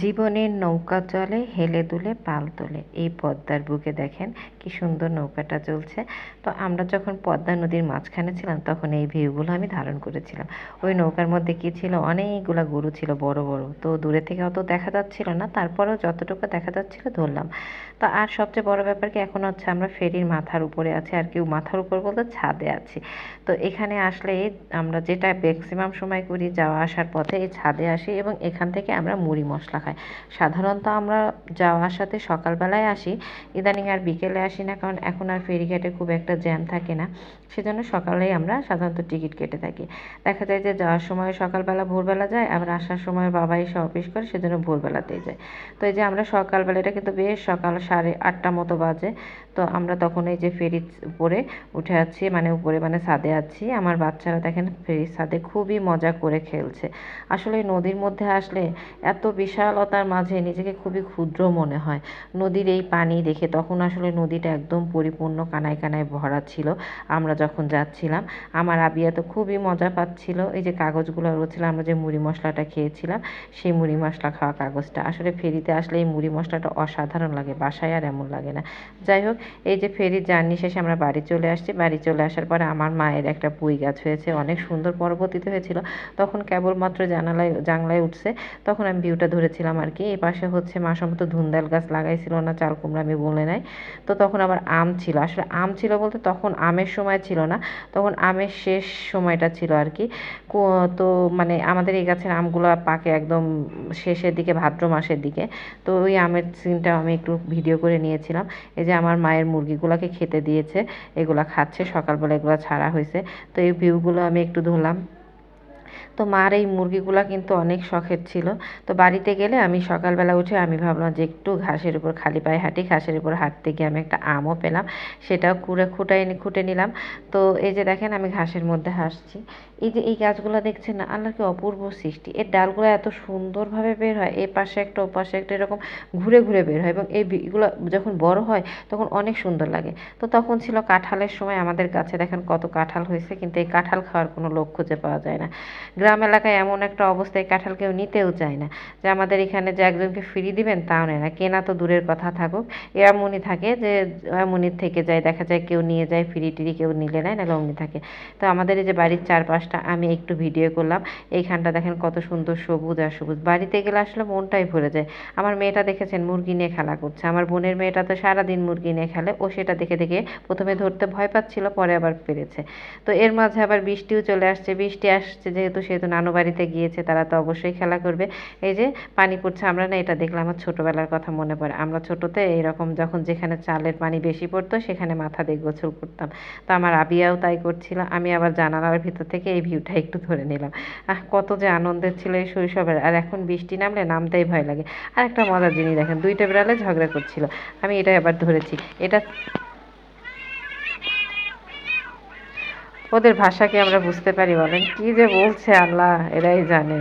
জীবনের নৌকা চলে, হেলে দুলে পাল তোলে। এই পদ্মার বুকে দেখেন কি সুন্দর নৌকাটা চলছে। তো আমরা যখন পদ্মা নদীর মাঝখানে ছিলাম, তখন এই ভিউগুলো আমি ধারণ করেছিলাম। ওই নৌকার মধ্যে কি ছিল? অনেকগুলো গরু ছিল, বড় বড়। তো দূরে থেকে অত দেখা যাচ্ছিল না, তারপরেও যতটুকু দেখা যাচ্ছিল ধরলাম। তো আর সবচেয়ে বড় ব্যাপার কি, এখন হচ্ছে আমরা ফেরির মাথার উপরে আছি, আর কেউ মাথার উপর বলতে ছাদে আছি। তো এখানে আসলে আমরা যেটা ম্যাক্সিমাম সময় করি যাওয়া আসার পথে, এই ছাদে আসি এবং এখান থেকে আমরা মুড়ি মশলা খাই। সাধারণত আমরা যাওয়া আসাতে সকালবেলায় আসি, ইদানিং আর বিকেলে আসি না কারণ এখন আর ফেরিঘাটে খুব একটা জ্যাম থাকে না। সেজন্য সকালেই আমরা সাধারণত টিকিট কেটে থাকি। দেখা যায় যে যাওয়ার সময় সকালবেলা ভোরবেলা যায়, আবার আসার সময় বাবা এসে অফিস করে, সেজন্য ভোরবেলাতেই যায়। তো এই যে আমরা সকালবেলা এটা কিন্তু বেশ সকাল সাড়ে আটটা মতো বাজে। তো আমরা তখন এই যে ফেরি উপরে উঠে আছি মানে উপরে মানে ছাদে আছি। আমার বাচ্চারা দেখেন ফেরির ছাদে খুবই মজা করে খেলছে। আসলে নদীর মধ্যে আসলে এত বিশালতার মাঝে নিজেকে খুবই ক্ষুদ্র মনে হয়। নদীর এই পানি দেখে তখন আসলে নদীটা একদম পরিপূর্ণ কানায় কানায় ভরা ছিল। আমরা যখন যাচ্ছিলাম, আমার আবিয়া তো খুবই মজা পাচ্ছিল। এই যে কাগজগুলো রয়েছিল, আমরা যে মুড়ি মশলাটা খেয়েছিলাম, সেই মুড়ি মশলা খাওয়া কাগজটা। আসলে ফেরিতে আসলে এই মুড়ি মশলাটা অসাধারণ লাগে, বাসায় আর এমন লাগে না। যাই হোক, এই যে ফেরির জার্নি শেষে আমরা বাড়ি চলে আসছি। বাড়ি চলে আসার পরে আমার মায়ের একটা পুঁই গাছ হয়েছে, অনেক সুন্দর পরবর্তীতে হয়েছিল। তখন কেবলমাত্র জানালায়, জানলায় উঠছে। তখন আমি ভিউটা ধরেছিলাম আর কি। এই পাশে হচ্ছে মা সম্ভবত ধুন্দাল গাছ লাগাইছিল না, চাল কুমড়া আমি বলে নাই। তো তখন আবার আম ছিল। আসলে আম ছিল বলতে তখন আমের সময় ছিল না, তখন আমের শেষ সময়টা ছিল আর কি। তো মানে আমাদের এই গাছের আমগুলো পাকে একদম শেষের দিকে, ভাদ্র মাসের দিকে। তো ওই আমের সিনটা আমি একটু ভিডিও করে নিয়েছিলাম। এই যে আমার মায়ের মুরগিগুলোকে খেতে দিয়েছে, এগুলা খাচ্ছে, সকালবেলা এগুলো ছাড়া হয়েছে তো এই ভিউগুলো আমি একটু ধরলাম। তো মার এই মুরগিগুলা কিন্তু অনেক শখের ছিল। তো বাড়িতে গেলে আমি সকালবেলা উঠে আমি ভাবলাম যে একটু ঘাসের উপর, খালি পায়ে হাঁটি, ঘাসের উপর হাঁটতে গিয়ে আমি একটা আমও পেলাম। সেটাও কুড়ে, খুঁটাই, খুঁটে নিলাম। তো এই যে দেখেন আমি ঘাসের মধ্যে হাসছি এই যে এই গাছগুলো দেখছেন না, আল্লাহর কি অপূর্ব সৃষ্টি। এর ডালগুলো এত সুন্দরভাবে বের হয়, এ পাশে একটা, ও পাশে একটা এরকম ঘুরে ঘুরে বের হয় এবং এই এগুলো যখন বড় হয় তখন অনেক সুন্দর লাগে। তো তখন ছিল কাঁঠালের সময়, আমাদের গাছে দেখেন কত কাঁঠাল হয়েছে, কিন্তু এই কাঁঠাল খাওয়ার কোনো লোক খুঁজে পাওয়া যায় না। গ্রাম এলাকায় এমন একটা অবস্থায় কাঁঠাল কেউ নিতেও চায় না। যে আমাদের এখানে যে একজনকে ফ্রি দিবেন, তাও নেয় না। কেনা তো দূরের কথা থাকুক। এমনই থাকে যে এমনই থেকে যায়। দেখা যায় কেউ নিয়ে যায় ফ্রি টিরি কেউ নিলে নেয় না অমনি থাকে। তো আমাদের এই যে বাড়ির চারপাশটা, আমি একটু ভিডিও করলাম। এইখানটা দেখেন কত সুন্দর সবুজ আর সবুজ। বাড়িতে গেলে আসলে মনটাই ভরে যায়। আমার মেয়েটা দেখেছেন, মুরগি নিয়ে খেলা করছে। আমার বোনের মেয়েটা তো সারাদিন মুরগি নিয়ে খেলে। ও সেটা দেখে দেখে প্রথমে ধরতে ভয় পাচ্ছিল, পরে আবার পেরেছে। তো এর মাঝে আবার বৃষ্টিও চলে আসছে। বৃষ্টি আসছে যেহেতু সেহেতু নানু বাড়িতে গিয়েছে, তারা তো অবশ্যই খেলা করবে। এই যে পানি পড়ছে, আমরা না এটা দেখলে আমার ছোটোবেলার কথা মনে পড়ে। আমরা ছোটোতে এইরকম যখন যেখানে চালের পানি বেশি পড়তো, সেখানে মাথা দিয়ে গোসল করতাম। তো আমার আবিয়াও তাই করছিল। আমি আবার জানালার ভিতর থেকে এই ভিউটা একটু ধরে নিলাম। আহ, কত যে আনন্দের ছিল এই শৈশবের। আর এখন বৃষ্টি নামলে নামতেই ভয় লাগে। আর একটা মজার জিনিস দেখেন দুইটা বিড়ালে ঝগড়া করছিল। আমি এটা আবার ধরেছি। এটা ওদের ভাষাকে আমরা বুঝতে পারি বলেন। কি যে বলছে আল্লাহ এরাই জানে।